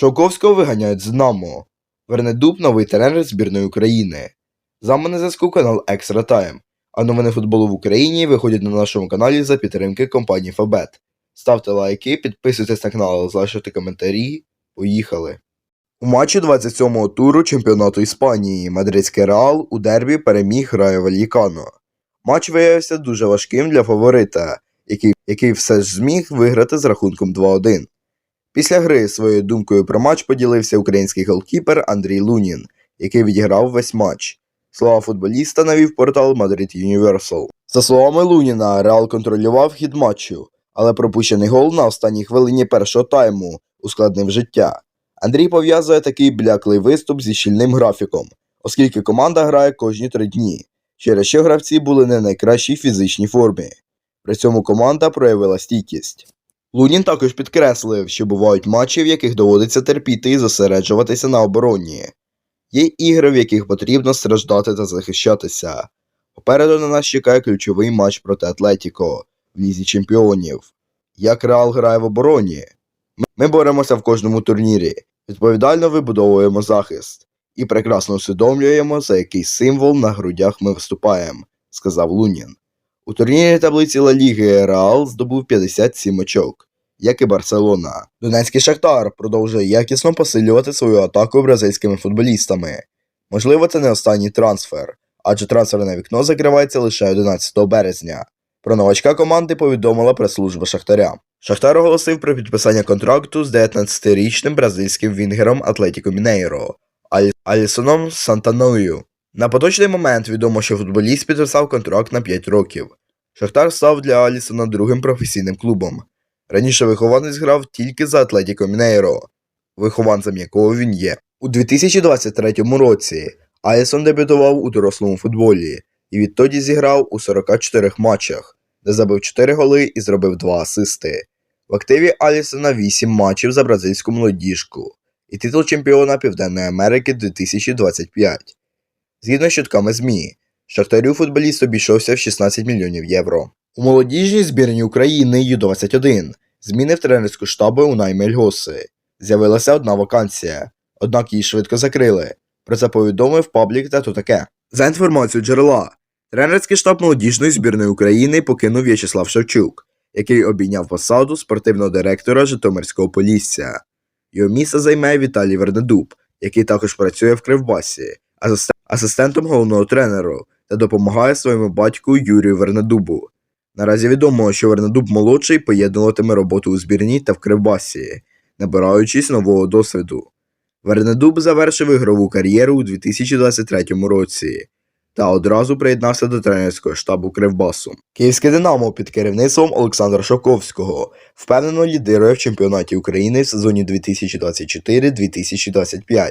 Шовковського виганяють з Динамо. Вернедуб новий тренер збірної України. З вами зв'язку канал Extra Time. А новини футболу в Україні виходять на нашому каналі за підтримки компанії Фабет. Ставте лайки, підписуйтесь на канал, залишайте коментарі. Поїхали. У матчі 27-го туру чемпіонату Іспанії мадридський Реал у дербі переміг Райо Вальїкано. Матч виявився дуже важким для фаворита, який, який все ж зміг виграти з рахунком 2-1. Після гри своєю думкою про матч поділився український голкіпер Андрій Лунін, який відіграв весь матч. Слова футболіста навів портал Madrid Universal. За словами Луніна, Реал контролював хід матчу, але пропущений гол на останній хвилині першого тайму ускладнив життя. Андрій пов'язує такий бляклий виступ зі щільним графіком, оскільки команда грає кожні три дні, через що гравці були не найкращій фізичній формі. При цьому команда проявила стійкість. Лунін також підкреслив, що бувають матчі, в яких доводиться терпіти і зосереджуватися на обороні. Є ігри, в яких потрібно страждати та захищатися. Попереду на нас чекає ключовий матч проти Атлетіко в Лізі Чемпіонів. Як Реал грає в обороні? Ми- боремося в кожному турнірі, відповідально вибудовуємо захист і прекрасно усвідомлюємо, за який символ на грудях ми виступаємо, сказав Лунін. У турнірі таблиці Ла Ліги Реал здобув 57 очок, як і Барселона. Донецький Шахтар продовжує якісно посилювати свою атаку бразильськими футболістами. Можливо, це не останній трансфер, адже трансферне вікно закривається лише 11 березня. Про новачка команди повідомила прес-служба Шахтаря. Шахтар оголосив про підписання контракту з 19-річним бразильським вінгером Атлетіко Мінейро Алісоном Сантаною. На поточний момент відомо, що футболіст підписав контракт на 5 років. Шахтар став для Алісона другим професійним клубом. Раніше вихованець грав тільки за Атлетіко Мінейро, вихованцем якого він є. У 2023 році Алісон дебютував у дорослому футболі і відтоді зіграв у 44 матчах, де забив 4 голи і зробив 2 асисти. В активі Алісона 8 матчів за бразильську молодіжку і титул чемпіона Південної Америки 2025. Згідно з чутками ЗМІ, Шахтарю футболіст обійшовся в 16 мільйонів євро. У молодіжній збірні України Ю-21 зміни в тренерську штабу у наймі Ельгоси. З'явилася одна вакансія, однак її швидко закрили. Про це повідомив паблік та то таке. За інформацією джерела, тренерський штаб молодіжної збірної України покинув В'ячеслав Шевчук, який обійняв посаду спортивного директора Житомирського Полісся. Його місце займе Віталій Вернедуб, який також працює в Кривбасі, асистентом головного тренеру та допомагає своєму батьку Юрію Вернедубу. Наразі відомо, що Вернедуб молодший поєднуватиме роботу у збірній та в Кривбасі, набираючись нового досвіду. Вернедуб завершив ігрову кар'єру у 2023 році та одразу приєднався до тренерського штабу Кривбасу. Київське Динамо під керівництвом Олександра Шовковського впевнено лідирує в чемпіонаті України в сезоні 2024-2025.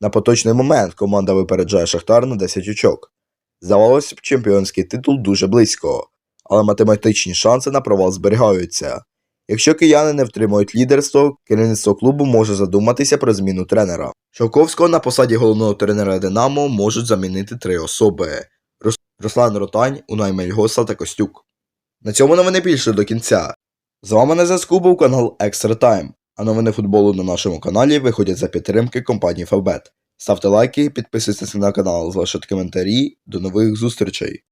На поточний момент команда випереджає Шахтар на 10 очок. Здавалося б, чемпіонський титул дуже близько, але математичні шанси на провал зберігаються. Якщо кияни не втримують лідерство, керівництво клубу може задуматися про зміну тренера. Шовковського на посаді головного тренера Динамо можуть замінити три особи: Руслан Ротань, Унай Мельгоса та Костюк. На цьому новини більше до кінця. З вами на зв'язку був канал Extra Time, а новини футболу на нашому каналі виходять за підтримки компанії Фавбет. Ставте лайки, підписуйтесь на канал, залишайте коментарі. До нових зустрічей!